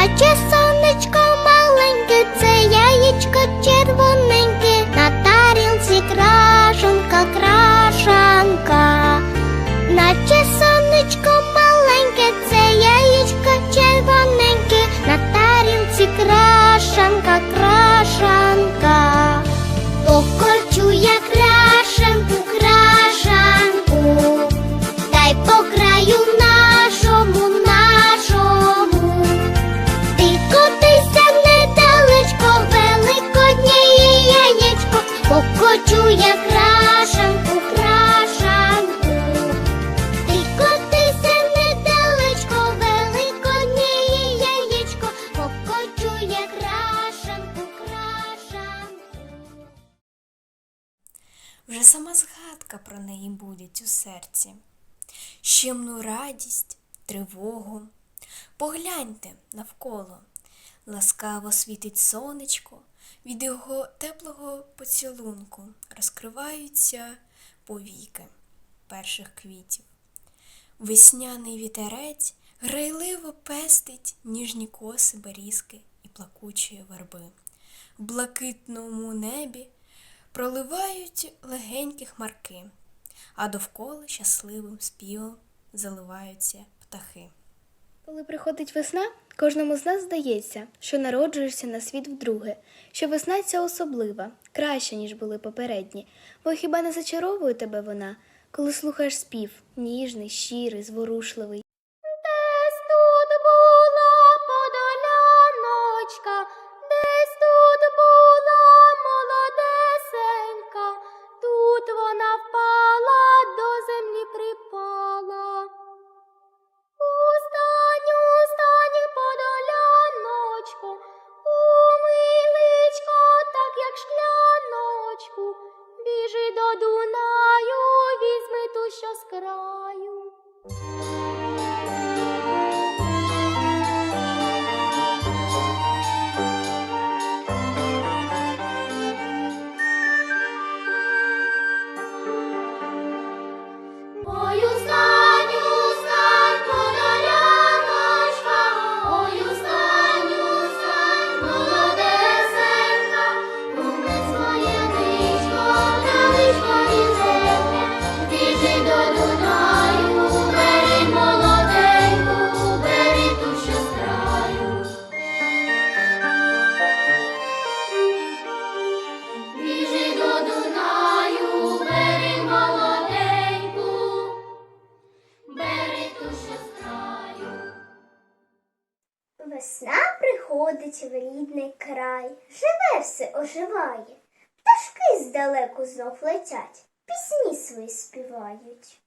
наче Вже сама згадка про неї будить у серці, щемну радість, тривогу. Погляньте навколо, ласкаво світить сонечко, від його теплого поцілунку розкриваються повіки перших квітів. Весняний вітерець грайливо пестить ніжні коси берізки і плакучої верби. В блакитному небі проливають легенькі хмарки, а довкола щасливим співом заливаються птахи. Коли приходить весна, кожному з нас здається, що народжуєшся на світ вдруге, що весна ця особлива, краща, ніж були попередні, бо хіба не зачаровує тебе вона, коли слухаєш спів, ніжний, щирий, зворушливий. Оживає, пташки здалеку знов летять, пісні свої співають.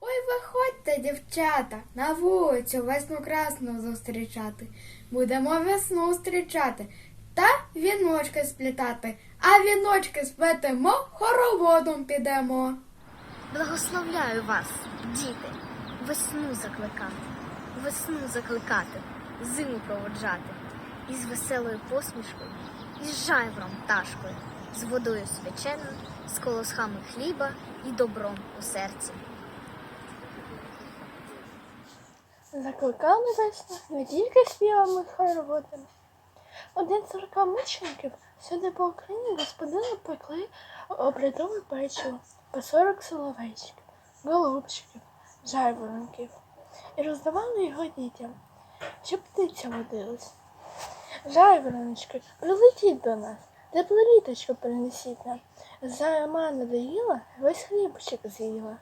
Ой, виходьте, дівчата, на вулицю весну красну зустрічати. Будемо весну зустрічати та віночки сплітати, а віночки сплетемо, хороводом підемо. Благословляю вас, діти, весну закликати, весну закликати, зиму проводжати, із веселою посмішкою, із жайвором пташкою, з водою свяченою, з колосхами хліба і добром у серці. Закликали весну не тільки співами хороводами. Один сорока мучеників сюди по Україні господини пекли обрядове печиво по сорок соловейчиків, голубчиків, жайворонків і роздавали його дітям, щоб птиця водилась. Жайвороночки, прилетіть до нас, тепле літочко принесіть нам. Зима надоїла, весь хлібчик з'їла.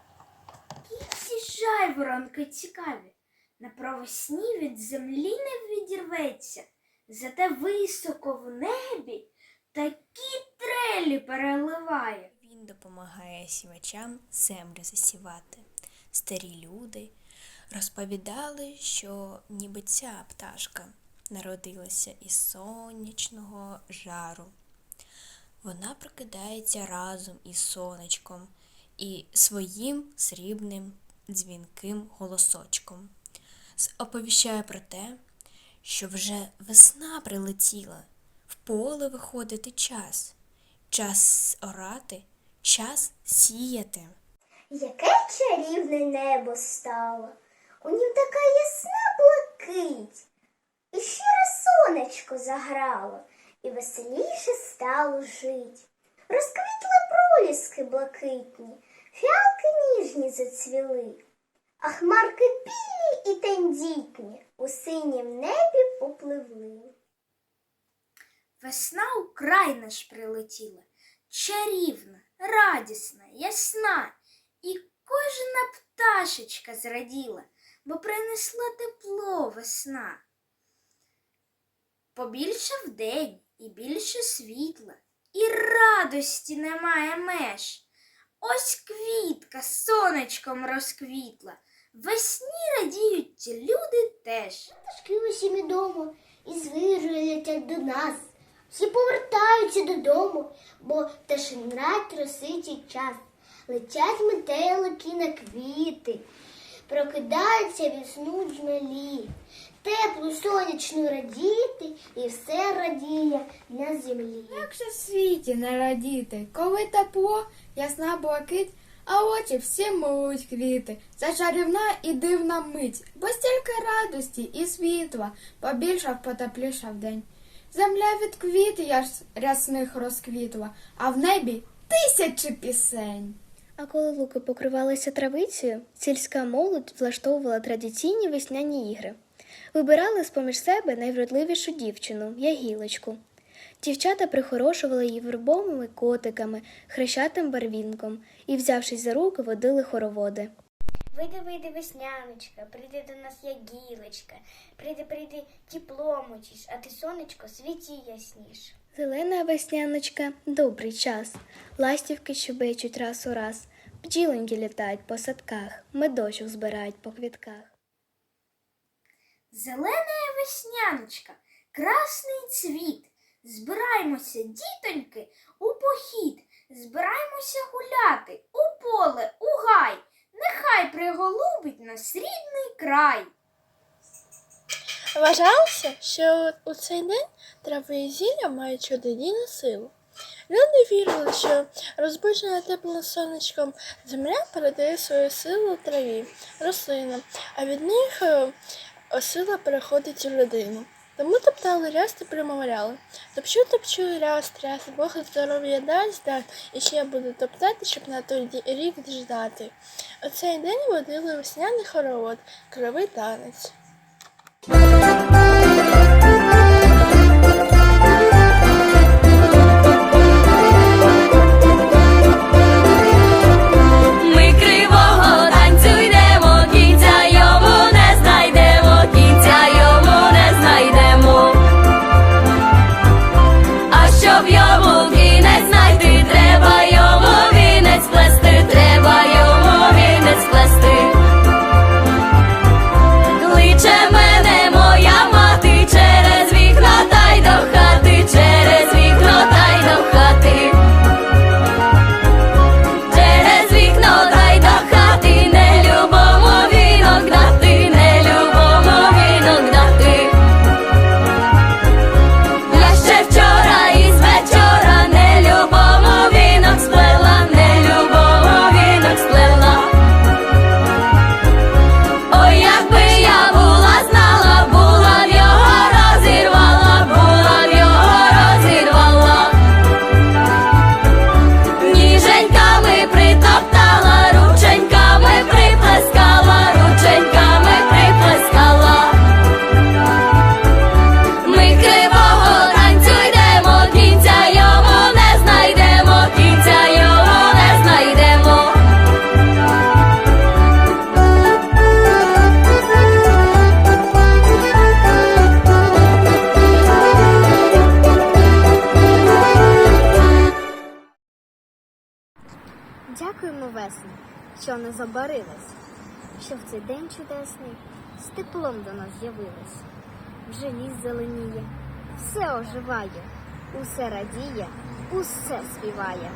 Ці жайворонки цікаві. На провесні від землі не відірветься, зате високо в небі такі трелі переливає. Він допомагає сівачам землю засівати. Старі люди розповідали, що ніби ця пташка народилася із сонячного жару. Вона прокидається разом із сонечком і своїм срібним дзвінким голосочком. Оповіщає про те, що вже весна прилетіла, в поле виходити час, час орати, час сіяти. Яке чарівне небо стало, у нім така ясна блакить, і щире сонечко заграло, і веселіше стало жить. Розквітли проліски блакитні, фіалки ніжні зацвіли, а хмарки білі і тендітні у синім небі попливли. Весна у край наш прилетіла, чарівна, радісна, ясна, і кожна пташечка зраділа, бо принесла тепло весна. Побільше вдень і більше світла, і радості немає меж. Ось квітка сонечком розквітла, весні радіють люди теж. Пташки усі дому і з летять до нас. Всі повертаються додому, бо пташин рад трусичий час. Летять метелики на квіти, прокидаються весну джмелі. Теплу сонячну радіти, і все радіє на землі. Як же в світі не радіти, коли тепло, ясна блакить, а очі всі милують квіти. Це чарівна і дивна мить, бо стільки радості і світла, побільшав, потеплішав день. Земля від квіт яс- рясних розквітла, а в небі тисячі пісень. А коли луки покривалися травицею, сільська молодь влаштовувала традиційні весняні ігри. Вибирали з-поміж себе найвродливішу дівчину, ягілочку. Дівчата прихорошували її вербовими котиками, хрещатим барвінком і, взявшись за руки, водили хороводи. Вийди, вийди, весняночка, прийди до нас ягілочка, прийди, прийди, тепло мочиш, а ти сонечко світі ясніш. Зелена весняночка добрий час. Ластівки щебечуть раз у раз, бджілоньки літають по садках, медочок збирають по квітках. Зеленая весняночка, красний цвіт. Збираємося, дітоньки, у похід, збираємося гуляти у поле, у гай. Нехай приголубить нас рідний край. Вважалося, що у цей день трави і зілля мають чудодійну силу. Люди вірили, що розбуджена теплим сонечком земля передає свою силу траві, рослинам, а від них е, сила переходить у людину. Тому топтали ряс та примовляли. Топчу, топчу, ряс, тряс, Бог здоров'я дасть, дасть, і ще я буду топтати, щоб на той рік ждати. У цей день водили весняний хоровод, кривий танець. З теплом до нас з'явилась. Вже ліс зеленіє, все оживає, усе радіє, усе співає.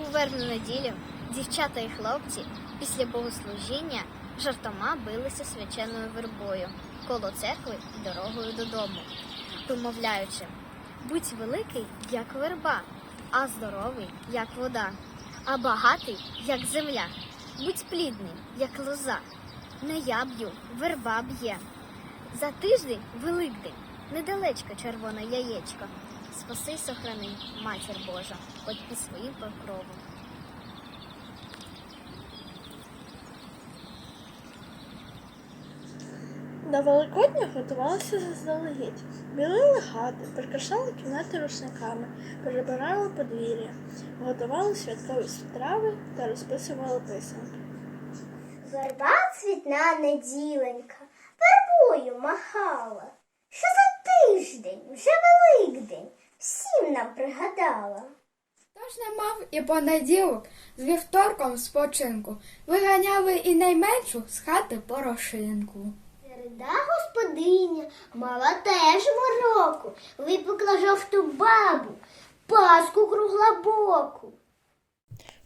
У вербну неділю дівчата і хлопці після богослужіння жартома билися свяченою вербою коло церкви і дорогою додому, вимовляючи Будь великий, як верба, а здоровий, як вода, а багатий, як земля. Будь плідний, як лоза. Не я б'ю, верба б'є. За тиждень Великдень, недалечко червоне яєчко. Спаси сохрани, матір Божа, хоч під своїм покровом. На Великодня готувалися заздалегідь. Білили хати, прикрашали кімнати рушниками, перебирали подвір'я, готували святкові страви та розписували писанки. Верба цвітна неділенька, вербою махала. Що за тиждень, вже Великдень, всім нам пригадала. Тож не мав і понеділок з вівторком спочинку виганяли і найменшу з хати порошинку. Середа господиня мала теж мороку, випекла жовту бабу, паску круглобоку.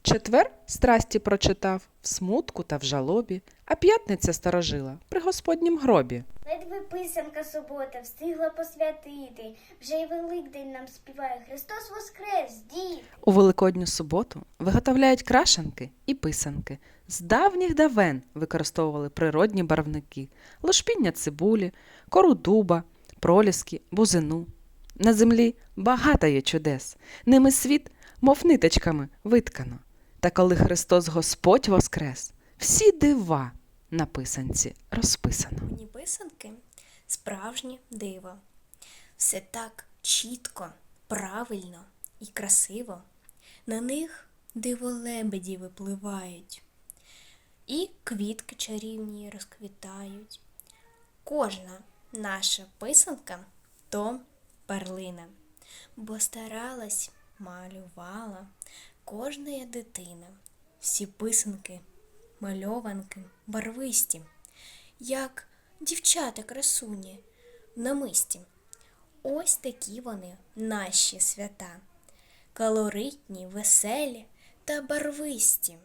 Четвер страсті прочитав в смутку та в жалобі, а п'ятниця сторожила при господнім гробі. Ледве писанка субота встигла посвятити. Вже й Великдень нам співає Христос Воскрес, дід. У великодню суботу виготовляють крашенки і писанки. З давніх давен використовували природні барвники, лошпіння цибулі, кору дуба, проліски, бузину. На землі багато є чудес, ними світ, мов ниточками, виткано. Та коли Христос Господь воскрес, всі дива на писанці розписано. Мені писанки справжнє диво. Все так чітко, правильно і красиво. На них диво лебеді випливають, і квітки чарівні розквітають. Кожна наша писанка то перлина, бо старалась, малювала кожна дитина. Всі писанки, мальованки, барвисті, як дівчата красуні намисті. Ось такі вони, наші свята, калоритні, веселі та барвисті.